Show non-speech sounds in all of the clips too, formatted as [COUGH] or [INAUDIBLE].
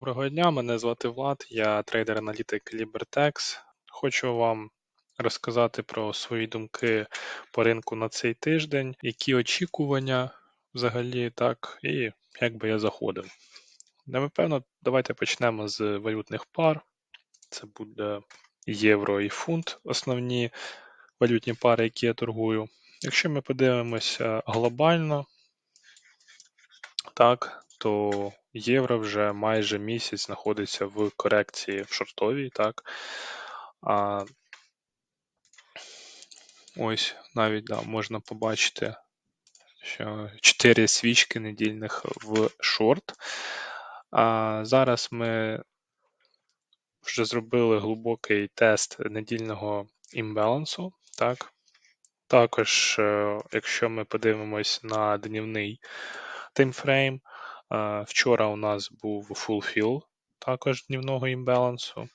Доброго дня, мене звати Влад, я трейдер-аналітик LiberTex. Хочу вам розказати про свої думки по ринку на цей тиждень, які очікування взагалі, так, і як би я заходив. Напевно, давайте почнемо з валютних пар. Це буде євро і фунт, основні валютні пари, які я торгую. Якщо ми подивимося глобально, так, то євро вже майже місяць знаходиться в корекції в шортовій, так. А, Ось навіть да, можна побачити, що 4 свічки недільних в шорт. А Зараз ми вже зробили глибокий тест недільного імбалансу. так. Також, е, якщо ми подивимось на днівний таймфрейм, Вчора у нас був fulfill також днівного імбалансу.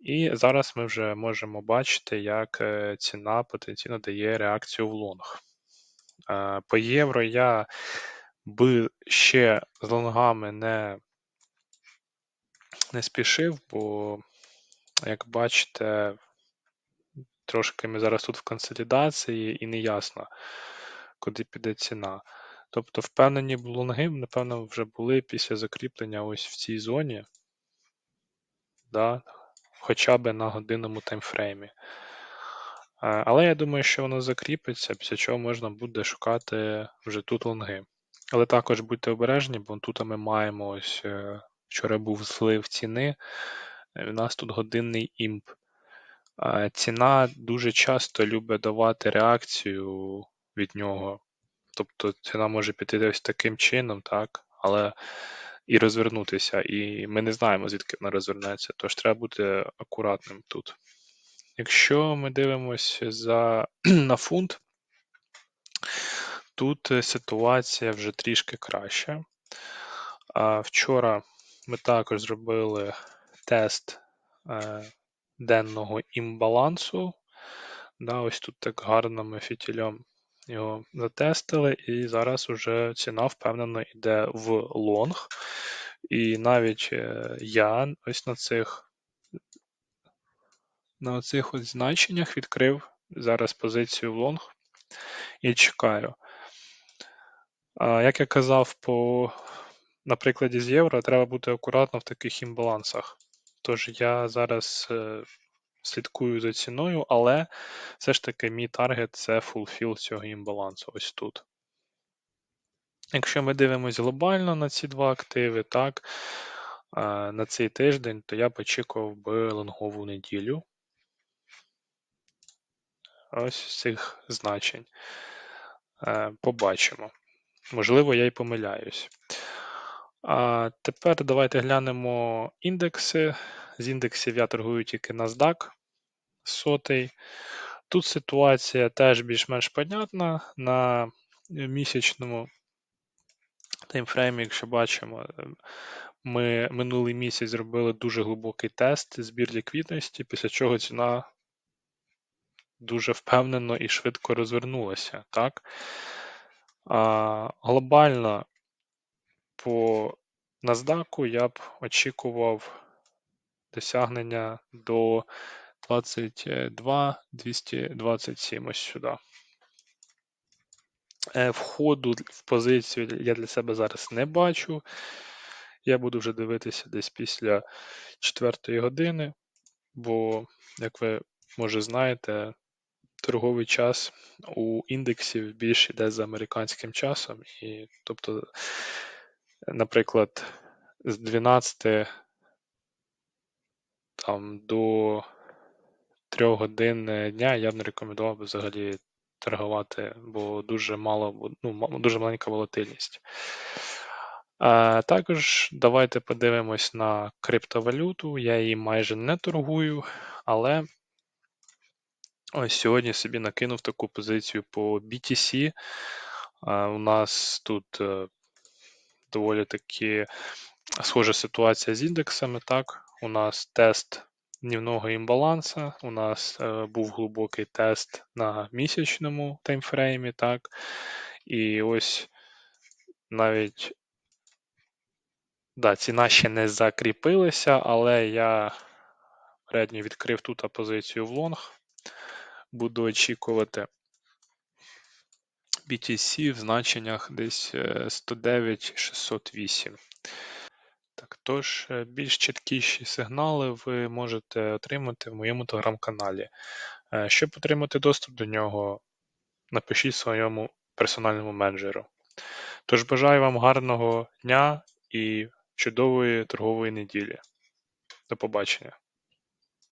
І зараз ми вже можемо бачити, як е, ціна потенційно дає реакцію в лонг. Е, по євро я би ще з лонгами не не спішив, бо, як бачите, трошки ми зараз тут в консолідації і не ясно, куди піде ціна. Тобто, впевнені лонги, напевно, вже були після закріплення ось в цій зоні, да, хоча б на годинному таймфреймі. Е, але я думаю, що воно закріпиться, після чого можна буде шукати вже тут лонги. Але також будьте обережні, бо тут ми маємо ось е, вчора був злив ціни, у е, нас тут годинний імп. Ціна дуже часто любить давати реакцію від нього. Тобто ціна може піти ось таким чином, так, але і розвернутися. І ми не знаємо, звідки вона розвернеться, тож треба бути акуратним тут. Якщо ми дивимося за, [CLEARS THROAT] на фунт, тут ситуація вже трішки краща. А Вчора ми також зробили тест е, денного імбалансу. Да, Ось тут так гарно ми фітільом його затестили, і зараз уже ціна впевнено йде в лонг. І навіть е, я ось на цих на оцих от значеннях відкрив зараз позицію в лонг і чекаю. А, Як я казав, по, на прикладі з євро, треба бути акуратно в таких імбалансах. Тож я зараз е, слідкую за ціною, але все ж таки мій таргет це фулфіл цього імбалансу ось тут. Якщо ми дивимося глобально на ці два активи, так, на цей тиждень, то я б очікував би лонгову неділю. Ось цих значень. Е, побачимо. Можливо, я й помиляюсь. А Тепер давайте глянемо індекси. З індексів я торгую тільки NASDAQ сотий. Тут ситуація теж більш-менш понятна. На місячному таймфреймі, якщо бачимо, ми минулий місяць зробили дуже глибокий тест збір ліквідності, після чого ціна дуже впевнено і швидко розвернулася. Так? А, Глобально по NASDAQ я б очікував досягнення до 22 227 ось сюди. Е, входу в позицію я для себе зараз не бачу. Я буду вже дивитися десь після 4 години, бо, як ви може знаєте, торговий час у індексів більше йде за американським часом. І, Тобто, наприклад, з 12 там, до 3 годин дня я б не рекомендував би взагалі торгувати, бо дуже мало, ну, дуже маленька волатильність. А Також давайте подивимось на криптовалюту. Я її майже не торгую, але ось сьогодні собі накинув таку позицію по BTC. А У нас тут е, доволі таки схожа ситуація з індексами. Так, у нас тест днівного імбаланса. У нас е, був глибокий тест на місячному таймфреймі, так. І ось навіть Да, ціна ще не закріпилася, але я передньо відкрив тут позицію в лонг. Буду очікувати BTC в значеннях десь е, 109 608. Так, тож, е, більш чіткіші сигнали ви можете отримати в моєму телеграм-каналі. Е, Щоб отримати доступ до нього, напишіть своєму персональному менеджеру. Тож бажаю вам гарного дня і чудової торгової неділі. До побачення.